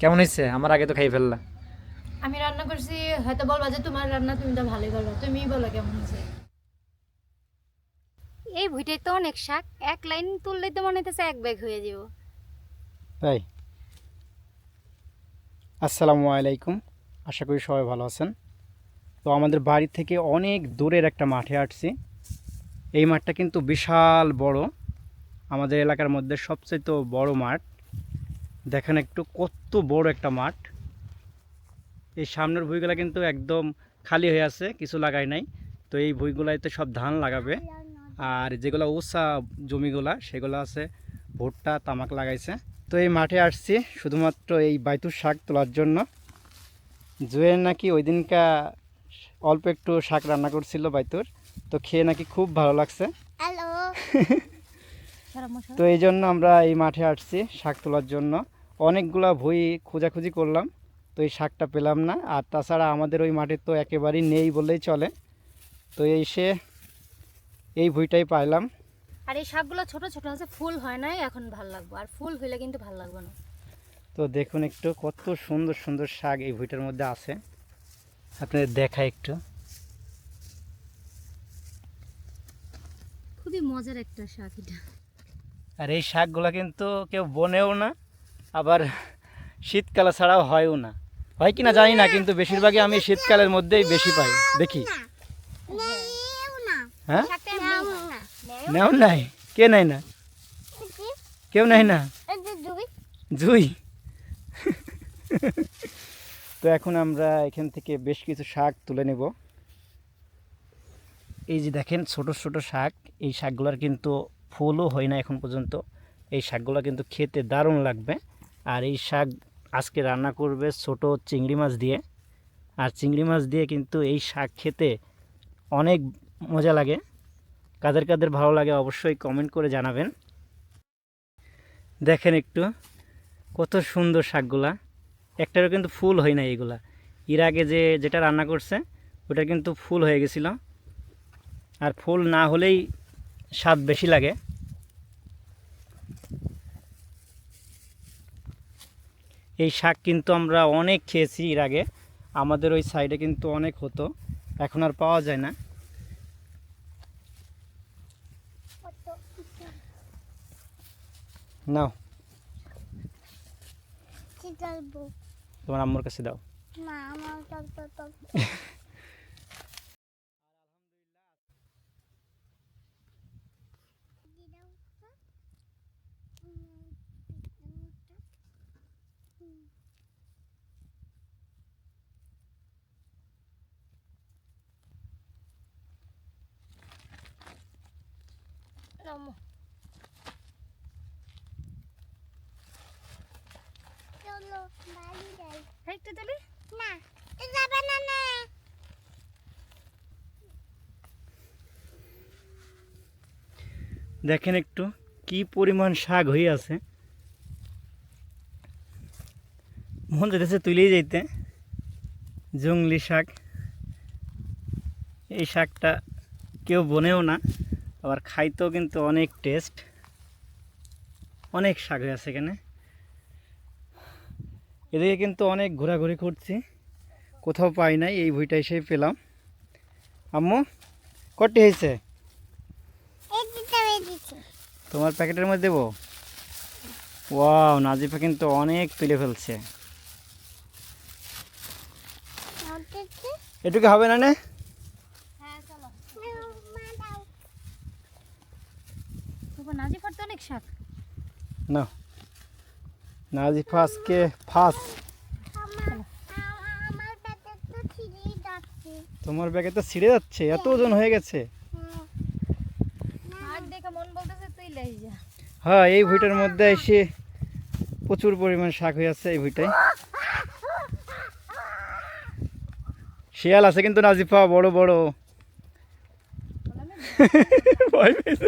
কেমন হয়েছে? আমার আগে তো খাই ফেললা। আমি রান্না করছি হয়তো বলবা যে তোমার রান্না তুমি তো ভালোই করো তুমি বলো কেমন হয়েছে? এই ভুইটাই তো অনেক শাক এক লাইন তুললেই তো মনে হইতেছে এক ব্যাগ হয়ে যাব তাই? আসসালামু আলাইকুম আশা করি সবাই ভালো আছেন। তো আমাদের বাড়ি থেকে অনেক দূরের একটা মাঠে আসছি। এই মাঠটা কিন্তু বিশাল বড়। আমাদের এলাকার মধ্যে সবচেয়ে তো বড় মাঠ। দেখেন একটু কত বড় একটা মাঠ। এই সামনের ভুইগুলা কিন্তু একদম খালি হয়ে আছে কিছু লাগাই নাই। তো এই ভুইগুলাতে সব ধান লাগাবে। আর যেগুলো উষা জমিগুলা সেগুলো আছে ভুট্টা তামাক লাগাইছে। তো এই মাঠে আসছি শুধুমাত্র এই বাইতুর শাক তোলার জন্য। জুয়ের নাকি ওই দিনকা অল্প একটু শাক রান্না করছিল বাইতুর। তো খেয়ে নাকি খুব ভালো লাগছে। তো এই জন্য আমরা এই মাঠে আসছি শাক তোলার জন্য। অনেকগুলা ভুঁই খোঁজাখুঁজি করলাম তো এই শাকটা পেলাম না। আর তাছাড়া আমাদের ওই মাটির তো একেবারেই নেই বললেই চলে। তো এই সে এই ভুঁইটাই পাইলাম। আর এই শাকগুলো ছোট ছোট আছে ফুল হয় নাই এখন ভালো লাগবে। আর ফুল হইলে কিন্তু ভালো লাগবে না। তো দেখুন একটু কত সুন্দর সুন্দর শাক এই ভুঁইটার মধ্যে আছে। আপনাদের দেখা একটু। খুবই মজার একটা শাক এটা। আর এই শাকগুলো কিন্তু কেউ বনেও না। আবার শীতকালে ছাড়াও হয়ও না। হয় কি না জানি না, কিন্তু বেশিরভাগই আমি শীতকালের মধ্যেই বেশি পাই। দেখি। হ্যাঁ? নেও নাই? কে নাই না? কেউ নাই না? জুই। তো এখন আমরা এখান থেকে বেশ কিছু শাক তুলে নেব। এই যে দেখেন, ছোট ছোট শাক। এই শাকগুলোর কিন্তু ফুলও হয় না এখন পর্যন্ত। এই শাকগুলো কিন্তু খেতে দারুণ লাগবে। আর এই শাক আজকে রান্না করবে ছোট চিংড়ি মাছ দিয়ে। আর চিংড়ি মাছ দিয়ে কিন্তু এই শাক খেতে অনেক মজা লাগে। কাদের কাদের ভালো লাগে অবশ্যই কমেন্ট করে জানাবেন। দেখেন একটু, কত সুন্দর শাকগুলা। একটারও কিন্তু ফুল হয় না এগুলা। এর আগে যে, যেটা রান্না করছে ওটা কিন্তু ফুল হয়ে গেছিল। আর ফুল না হলেই স্বাদ বেশি লাগে। এই শাক কিন্তু আমরা অনেক খেয়েছি এর আগে। আমাদের ওই সাইডে কিন্তু অনেক হতো। এখন আর পাওয়া যায় না। নাও। তোমার আম্মুর কাছে দাও। একটু দিলি দেখেন একটু কি পরিমাণ শাক হয়ে আছে। মন যেতেছে তুলেই যাইতে। জঙ্গলি শাক। এই শাকটা কেউ বনেও না। আবার খাইতেও কিন্তু অনেক টেস্ট অনেক শাক হয়ে আছে এখানে। এদিকে কিন্তু অনেক ঘোরাঘুরি করছি কোথাও পাই নাই এই বইটা এসে পেলাম। আম্মু কটি হয়েছে? তোমার প্যাকেটের মধ্যে দেবো? ওয়াও নাজিফা কিন্তু অনেক তুলে ফেলছে। এটুকু হবে না নে হ্যাঁ চলো তবু নাজিফার তো অনেক শাক না। নাজিফা আজকে ফার্স্ট। তোমার ব্যাগে তো ছিঁড়ে যাচ্ছে এত ওজন হয়ে গেছে। শাক দেখে মন বলতেছে তুই লাই যা। হ্যাঁ এই ভুইটার মধ্যে এসে প্রচুর পরিমাণ শাক হয়ে আছে এই ভুইটায়। শিয়াল আছে কিন্তু নাজিফা বড় বড়। ভয় পেয়েছ?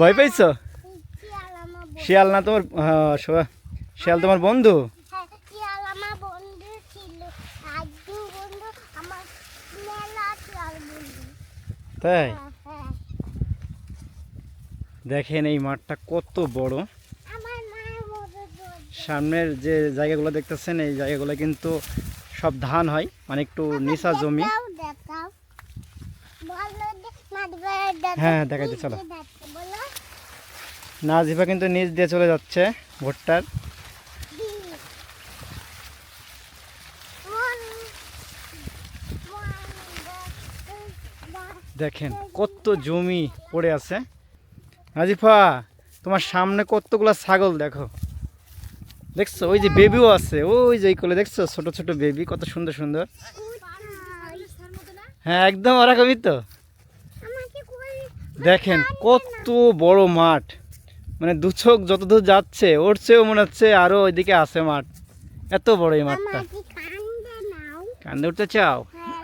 ভয় পেয়েছ? শিয়াল না তোমার হ্যাঁ, শিয়াল তোমার বন্ধু? তাই? দেখেন এই মাঠটা কত বড়। সামনের যে জায়গাগুলো দেখতেছেন এই জায়গাগুলো কিন্তু সব ধান হয় মানে একটু নিচা জমি। হ্যাঁ, দেখাইতে চলো। নাজিফা কিন্তু নিচ দিয়ে চলে যাচ্ছে ভুট্টার। দেখেন কত জমি পড়ে আছে। নাজিফা, তোমার সামনে কতগুলো ছাগল দেখো। দেখছ? ওই যে বেবিও আছে। ওই যে কোলে দেখছ? ছোট ছোট বেবি কত সুন্দর সুন্দর। হ্যাঁ একদম ওরকমই তো। দেখেন কত বড় মাঠ। মানে দু চোখ যত দূর যাচ্ছে ওর চেয়েও মনে হচ্ছে আরও ওইদিকে আছে মাঠ। এত বড় এই মাঠটা। কান্দে উঠতে চাও? হ্যাঁ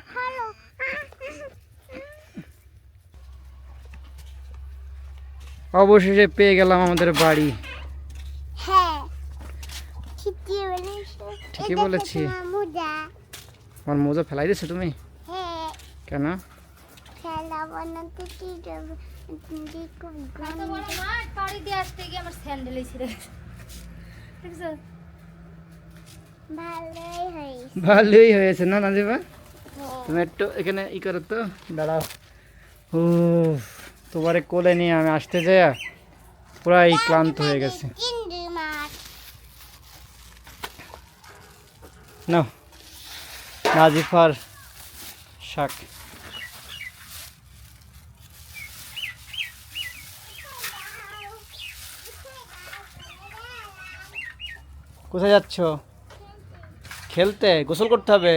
অবশেষে পেয়ে গেলাম আমাদের বাড়ি। হ্যাঁ ঠিকই বলেছি। আমার মোজা। ফেলাই দিছো তুমি? হ্যাঁ। কেন? খেলা বানাতে কি যাবে দেখো এত বড় মাঠ পাড়ি দিয়ে আসতে গিয়ে আমার স্যান্ডেলই ছিঁড়ে গেছে। দেখছ? ভালোই হয়েছে। না নাজিবা? হ্যাঁ। তুমি একটু এখানে ই করো তো দাঁড়াও। ও তোমারে কোলে নিয়ে আমি আসতে যাই পুরাই ক্লান্ত হয়ে গেছে। নাও। নাজিফার শাক। কোথায় যাচ্ছ? খেলতে? গোসল করতে হবে?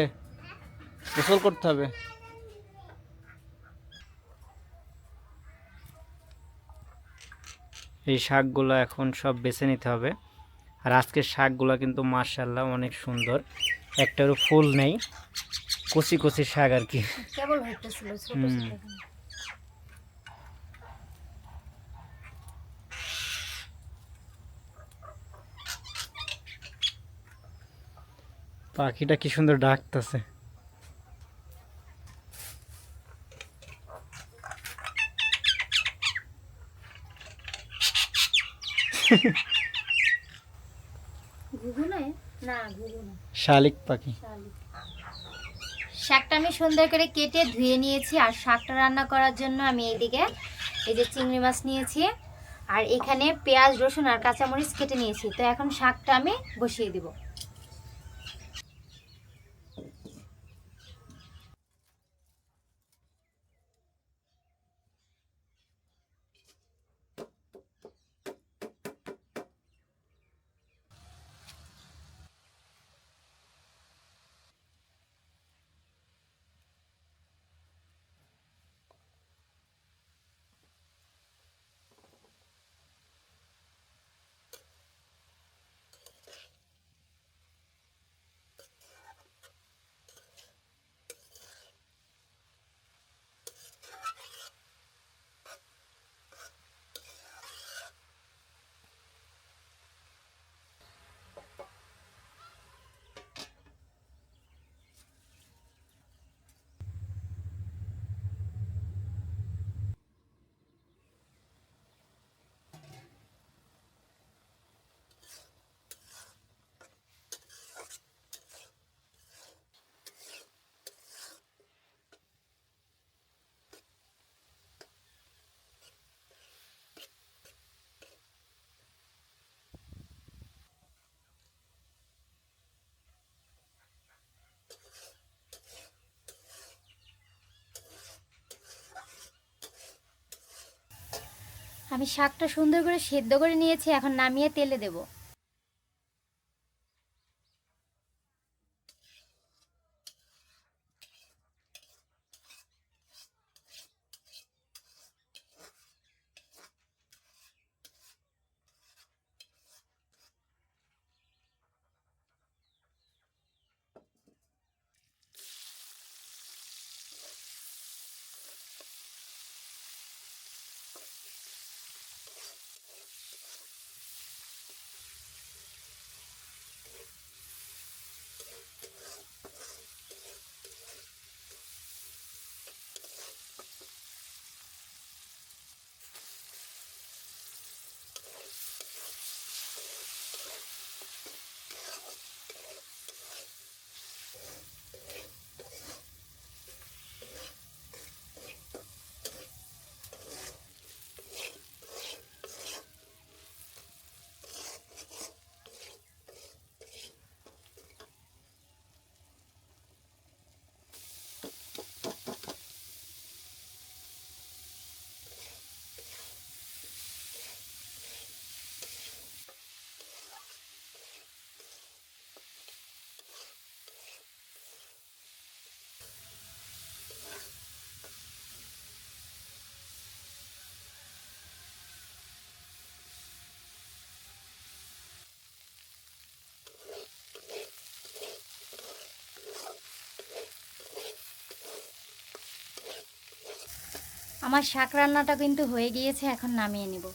গোসল করতে হবে। এই শাকগুলো এখন সব বেছে নিতে হবে। আর আজকের শাকগুলো কিন্তু মার্শাল্লাহ অনেক সুন্দর। একটারও ফুল নেই। কচি কচি শাক আর কি। কেবল হুম। পাখিটা কি সুন্দর ডাকতেছে। শালিক পাখি। শাকটা আমি সুন্দর করে কেটে ধুয়ে নিয়েছি আর শাকটা রান্না করার জন্য আমি এইদিকে এই যে চিংড়ি মাছ নিয়েছি আর এখানে পেঁয়াজ রসুন আর কাঁচামরিচ কেটে নিয়েছি। তো এখন শাকটা আমি বসিয়ে দিব। আমি শাকটা সুন্দর করে সেদ্ধ করে নিয়েছি এখন নামিয়ে তেলে দেব। আমার শাক রান্নাটা কিন্তু হয়ে গিয়েছে এখন নামিয়ে নিব।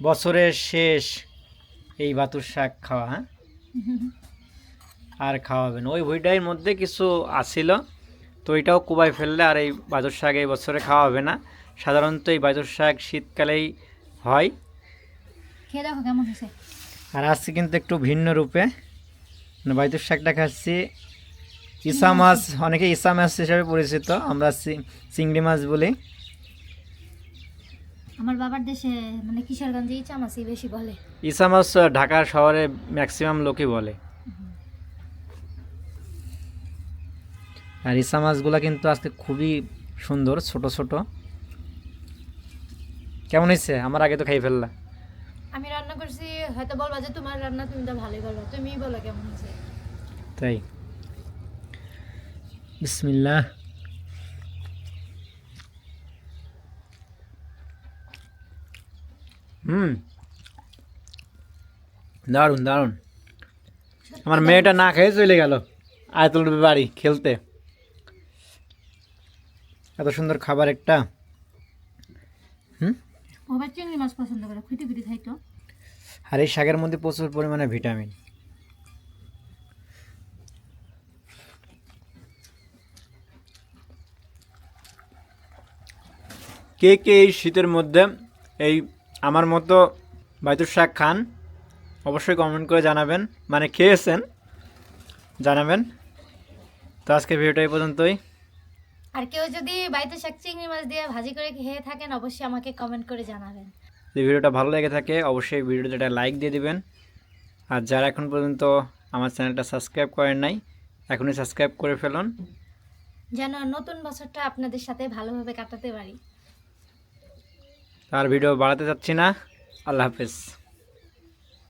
বছরের শেষ এই বাতুর শাক খাওয়া হ্যাঁ? আর খাওয়াবেন। ওই ভুইডাইয়ের মধ্যে কিছু আসিল তো এটাও কুবাই ফেললে আর এই বাতুর শাক এই বছরে খাওয়া হবে না। সাধারণত এই বাতুর শাক শীতকালেই হয়। আর আজকে কিন্তু একটু ভিন্ন রূপে। মানে বাইতুর শাকটা খাচ্ছি ইসা মাছ অনেকে ইসা মাছ হিসাবে পরিচিত আমরা চিংড়ি মাছ বলি। আমার বাবার দেশে মানে কিশোরগঞ্জে ইচা মাছই বেশি বলে। ইসা মাছ ঢাকার শহরে ম্যাক্সিমাম লোকই বলে। আর ইসা মাছগুলো কিন্তু আজকে খুবই সুন্দর ছোট ছোট। কেমন হয়েছে? আমার আগে তো খাই ফেললা। আমি রান্না করছি হয়তো বলবা যে তোমার রান্না তুমি তো ভালোই বলো তুমিই বলো কেমন হয়েছে। তাই। বিসমিল্লাহ। হুম। দারুণ দারুণ। আমার মেয়েটা না খেয়ে চলে গেল আয়তুল বাড়ি খেলতে। এত সুন্দর খাবার একটা। হুম? চিংড়ি মাছ পছন্দ করে খুঁটি খুঁটি খাইতো আর এই শাকের মধ্যে প্রচুর পরিমাণে ভিটামিন। কে কে এই শীতের মধ্যে এই আমার মতো বাইতুর শাক খান অবশ্যই কমেন্ট করে জানাবেন। মানে খেয়েছেন। জানাবেন। তো আজকে ভিডিওটা এই পর্যন্তই। আর কেউ যদি বাড়িতে শাক চিংড়ি মাছ দিয়ে ভাজি করে খেয়ে থাকেন অবশ্যই আমাকে কমেন্ট করে জানাবেন। যদি ভিডিওটা ভালো লেগে থাকে অবশ্যই ভিডিওতে একটা লাইক দিয়ে দিবেন। আর যারা এখন পর্যন্ত আমার চ্যানেলটা সাবস্ক্রাইব করেন নাই এখনই সাবস্ক্রাইব করে ফেলুন। যেন নতুন বছরটা আপনাদের সাথে ভালোভাবে কাটাতে পারি। আর ভিডিও বাড়াতে চাচ্ছি না। আল্লাহ হাফেজ।